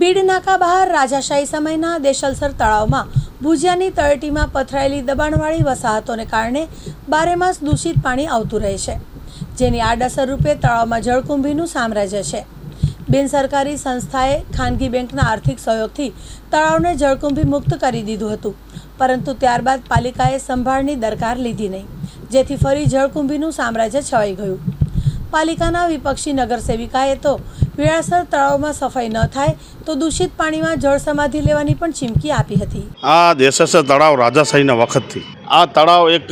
બીડ નાકા બહાર રાજાશાહી સમયના દેશલસર તળાવમાં ભુજિયાની તળેટીમાં પથરાયેલી દબાણવાળી વસાહતોને કારણે બારેમાસ દૂષિત પાણી આવતું રહે છે, જેની આડઅસર રૂપે તળાવમાં જળકુંભીનું સામ્રાજ્ય છે. બિનસરકારી સંસ્થાએ ખાનગી બેંકના આર્થિક સહયોગથી તળાવને જળકુંભી મુક્ત કરી દીધું હતું, પરંતુ ત્યારબાદ પાલિકાએ સંભાળની દરકાર લીધી નહીં, જેથી ફરી જળકુંભીનું સામ્રાજ્ય છવાઈ ગયું. પાલિકાના વિપક્ષી નગરસેવિકાએ તો પીળાસર તળાવમાં સફાઈ ન થાય તો દૂષિત પાણીમાં જળ સમાધિ લેવાની પણ ચીમકી આપી હતી. આ દેશસર તળાવ રાજાશાહીના વખતથી. આ તળાવ એક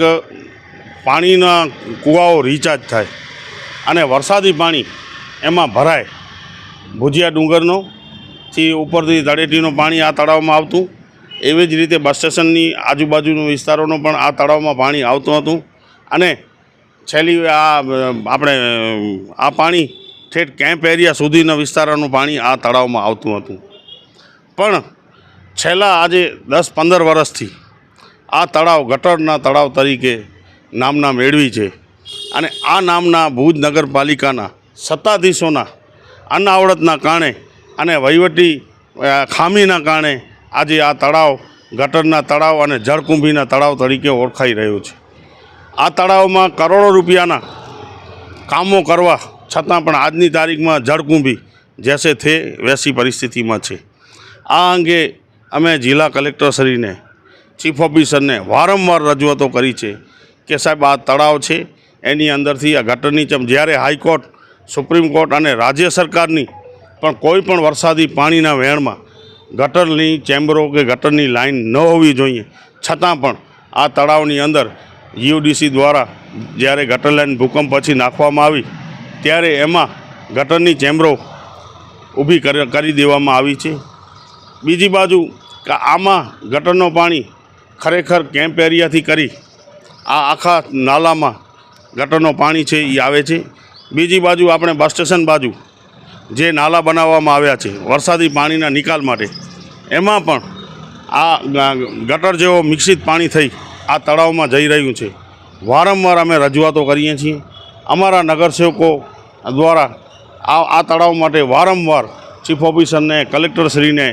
પાણીના કૂવાઓ રિચાર્જ થાય અને વરસાદી પાણી એમાં ભરાય. ભુજિયા ડુંગરનો થી ઉપરથી તળેટીનું પાણી આ તળાવમાં આવતું. એવી જ રીતે બસ સ્ટેશનની આજુબાજુના વિસ્તારોનું પણ આ તળાવમાં પાણી આવતું હતું. અને છેલ્લી આ આપણે આ પાણી ઠેઠ કેમ્પ એરિયા સુધીના વિસ્તારોનું પાણી આ તળાવમાં આવતું હતું. પણ છેલ્લા આજે દસ પંદર વર્ષથી આ તળાવ ગટરના તળાવ તરીકે નામના મેળવી છે. અને આ નામના ભુજ નગરપાલિકાના સત્તાધીશોના અનાવડતના કારણે અને વહીવટી ખામીના કારણે આજે આ તળાવ ગટરના તળાવ અને જળકુંભીના તળાવ તરીકે ઓળખાઈ રહ્યું છે. આ તળાવમાં કરોડો રૂપિયાના કામો કરવા છતાં પણ આજની તારીખમાં જળકુંભી જેસે થે વૈસી પરિસ્થિતિમાં છે. આ અંગે અમે જિલ્લા કલેક્ટરશ્રીને, ચીફ ઓફિસરને વારંવાર રજૂઆતો કરી છે કે સાહેબ આ તળાવ છે, એની અંદરથી આ ગટરની ચમ જ્યારે હાઈકોર્ટ, સુપ્રીમ કોર્ટ અને રાજ્ય સરકારની પણ કોઈ પણ વરસાદી પાણીના વહેણમાં ગટરની ચેમ્બરો કે ગટરની લાઈન ન હોવી જોઈએ. છતાં પણ આ તળાવની અંદર યુડીસી દ્વારા જ્યારે ગટર લાઈન ભૂકંપ પછી નાખવામાં આવી, ત્યારે એમાં ગટરની ચેમ્બરો ઊભી કરી દેવામાં આવી છે. બીજી બાજુ આમાં ગટરનો પાણી ખરેખર કેમ્પ એરિયાથી કરી આ આખા નાલામાં ગટરનો પાણી છે એ આવે છે. બીજી બાજુ આપણે બસ સ્ટેશન બાજુ જે નાલા બનાવવામાં આવ્યા છે વરસાદી પાણીના નિકાલ માટે, એમાં પણ આ ગટર જેવો મિશ્રિત પાણી થઈ આ તળાવમાં જઈ રહ્યું છે. વારંવાર અમે રજૂઆતો કરીએ છીએ. અમારા નગરસેવકો દ્વારા આ આ તળાવ માટે વારંવાર ચીફ ઓફિસરને, કલેક્ટરશ્રીને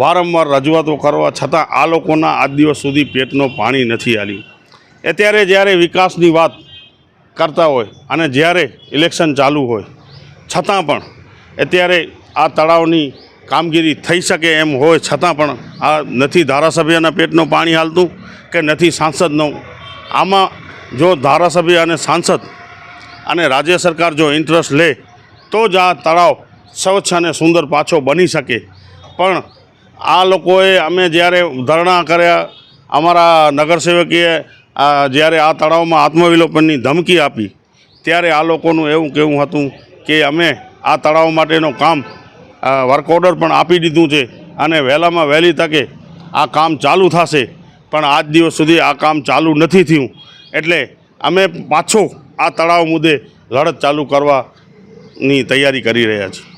વારંવાર રજૂઆતો કરવા છતાં આ લોકોના આજ દિવસ સુધી પેટનો પાણી નથી આલ્યું અત્યારે જ્યારે વિકાસની વાત કરતા હોય અને જ્યારે ઇલેક્શન ચાલુ હોય, છતાં પણ અત્યારે આ તળાવની કામગીરી થઈ શકે એમ હોય છતાં પણ આ નથી ધારાસભ્યના પેટનું પાણી હાલતું કે નથી સાંસદનું. આમાં જો ધારાસભ્ય અને સાંસદ અને રાજ્ય સરકાર જો ઇન્ટરેસ્ટ લે, તો જ આ તળાવ સ્વચ્છ અને સુંદર પાછો બની શકે. પણ આ લોકોએ અમે જ્યારે ધરણા કર્યા, અમારા નગરસેવકીએ જ્યારે આ તળાવમાં આત્મવિલોપનની ધમકી આપી, ત્યારે આ લોકોનું એવું કહેવું હતું કે અમે આ તળાવ માટેનું કામ વર્ક ઓર્ડર પણ આપી દીધું છે અને વહેલામાં વહેલી તકે આ કામ ચાલુ થશે. પણ આજ દિવસ સુધી આ કામ ચાલુ નથી થયું. એટલે અમે પાછો આ તળાવ મુદ્દે લડત ચાલુ કરવાની તૈયારી કરી રહ્યા છીએ.